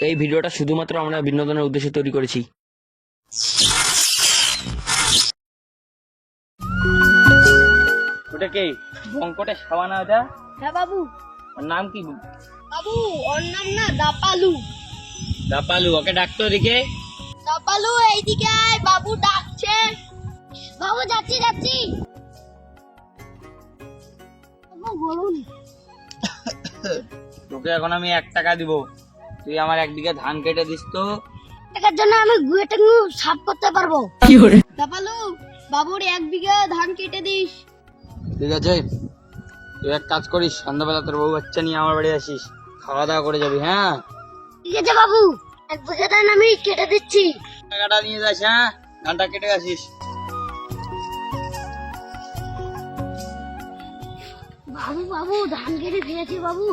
এই ভিডিওটা শুধুমাত্র আমরা বিনোদনের উদ্দেশ্যে তৈরি করেছি। ওটা কে? বঙ্কটে সাবানা ওটা? হ্যাঁ বাবু। ওর নাম কি? বাবু ওর নাম না দাপালু। দাপালু ওকে ডাকতো ওদিকে? দাপালু এইদিকে আয় বাবু ডাকছে। বাবু যাচ্ছি যাচ্ছি। বাবু বলুন। তোকে এখন আমি এক টাকা দিব। তুই আমার এক বিঘা ধান কেটে দিস তো। টাকার জন্য আমি গুয়েটা সাফ করতে পারব। কি করে? দাপালু বাবুর এক বিঘা ধান কেটে দিস। ঠিক আছে তুই এক কাজ করিস সন্ধ্যাবেলা তোর বউ বাচ্চা নিয়ে আমার বাড়ি আসিস। খাওয়া দাওয়া করে যাবি হ্যাঁ? ঠিক আছে বাবু। এক বিঘা ধান আমি কেটে দিচ্ছি। টাকাটা নিয়ে যাস হ্যাঁ? ধানটা কেটে আসিস। বাবু বাবু ধান কেটে দিয়েছি বাবু।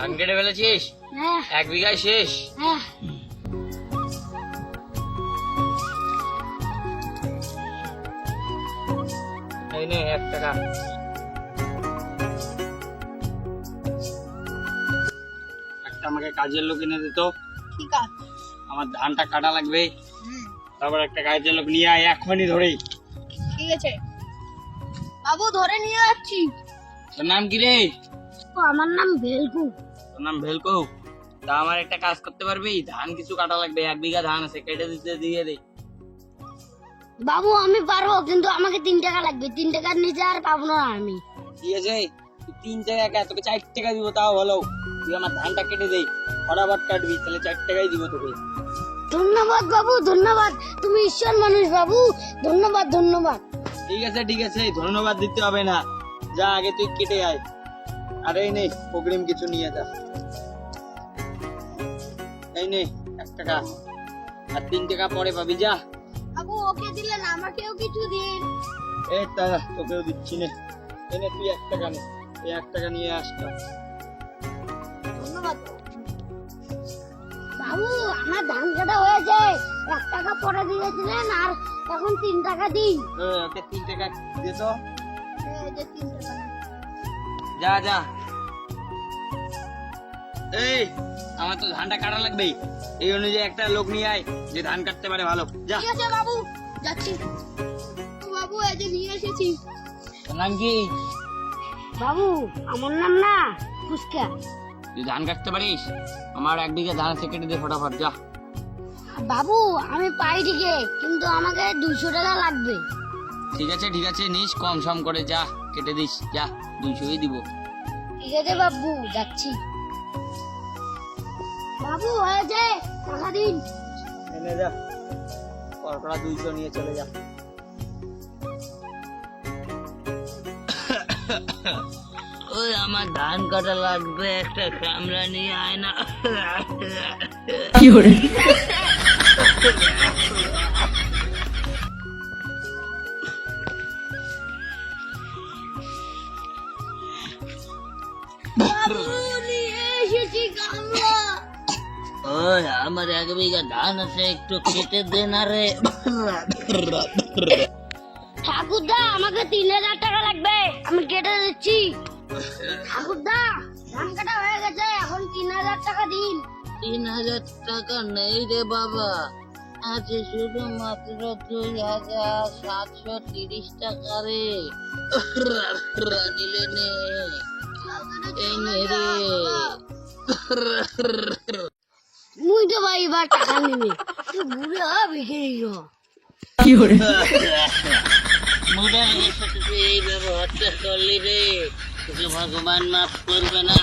ধান কেটে ফেলেছিস? হ্যাঁ। এক বিঘায় শেষ। হ্যাঁ। এই নে এক টাকা। একটা আমাকে কাজের লোক এনে দিত। ঠিক আছে। আমার ধানটা কাটা লাগবে। তারপর একটা কাজের লোক নিয়ে আয় এখনই ধরেই ঠিক আছে। বাবু ধরে নিয়ে যাচ্ছি। তোর নাম কি রে? আমার নাম ভেলকু। তোর নাম ভেলকো? তা আমার একটা কাজ করতে পারবি? ধান কিছু কাটা লাগবে এক বিঘা ধান আছে কেটে দিতে দিয়ে দে। বাবু আমি পারব কিন্তু আমাকে তিন টাকা লাগবে। তিন টাকার নিচে আর পাবো না আমি। ঠিক আছে তিন টাকা কে? তোকে চার টাকা দিব তাও ভালো। তুই আমার ধানটা কেটে দে ফটাফট কাটবি তাহলে চার টাকাই দিব তোকে। ধন্যবাদ বাবু ধন্যবাদ। তুমি ঈশ্বর মানুষ বাবু ধন্যবাদ ধন্যবাদ। ঠিক আছে ঠিক আছে ধন্যবাদ দিতে হবে না। যা আগে তুই কেটে আয়। আর এই নে অগ্রিম কিছু নিয়ে যা। এই নে এক টাকা। আর তিন টাকা পরে পাবি যা। বাবু ওকে দিলেন আমাকেও কিছু দিন। এই তা তোকেও দিচ্ছি নে। এই নে তুই এক টাকা নে। এই এক টাকা নিয়ে আসটা ধন্যবাদ। বাবু আমার ধান কাটা হয়েছে। এক টাকা পরে দিয়েছিলেন আর এখন তিন টাকা দিন ওকে তিন টাকা দে তো। তিন টাকা। যা যা। এই আমার তো ধানটা কাটা লাগবে এই অনুযায়ী একটা লোক নিয়ে আয় যে ধান কাটতে পারে ভালো। যা। ঠিক আছে বাবু। যাচ্ছি। বাবু এই যে নিয়ে এসেছি। নাম কি? বাবু আমার নাম না ফুচকা তুই ধান কাটতে পারিস? আমার এক বিঘা ধান আছে কেটে দে ফটাফট যা। বাবু আমি পাই ঠিকই কিন্তু আমাকে দুশো টাকা লাগবে। ঠিক আছে ঠিক আছে নিস কম সম করে যা। কেটে দিস যা দুইশোই দিব। ঠিক আছে বাবু যাচ্ছি। বাবু হয়েছে টাকা দিন। এনে যা পরপরা দুইশো নিয়ে চলে যা। ওই আমার ধান কাটা লাগবে একটা ক্যামেরা নিয়ে আয় না। বাবু ওই আমার এক বিঘা ধান আছে একটু কেটে দে না রে। ঠাকুরদা আমাকে তিন হাজার টাকা লাগবে। আমি কেটে দিচ্ছি। ঠাকুরদা ধান কাটা হয়ে গেছে এখন তিন হাজার টাকা দিন। তিন হাজার টাকা নেই রে বাবা। আছে শুধুমাত্র দুই হাজার সাতশো তিরিশ টাকা রে। নিলে নে এই নে রে। মুই তো ভাই এবার টাকা নিবি তুই বুড়ো বিক্রি কি হরে তুই এই ব্যবহারটা করলি রে। তোকে ভগবান মাফ করবে না।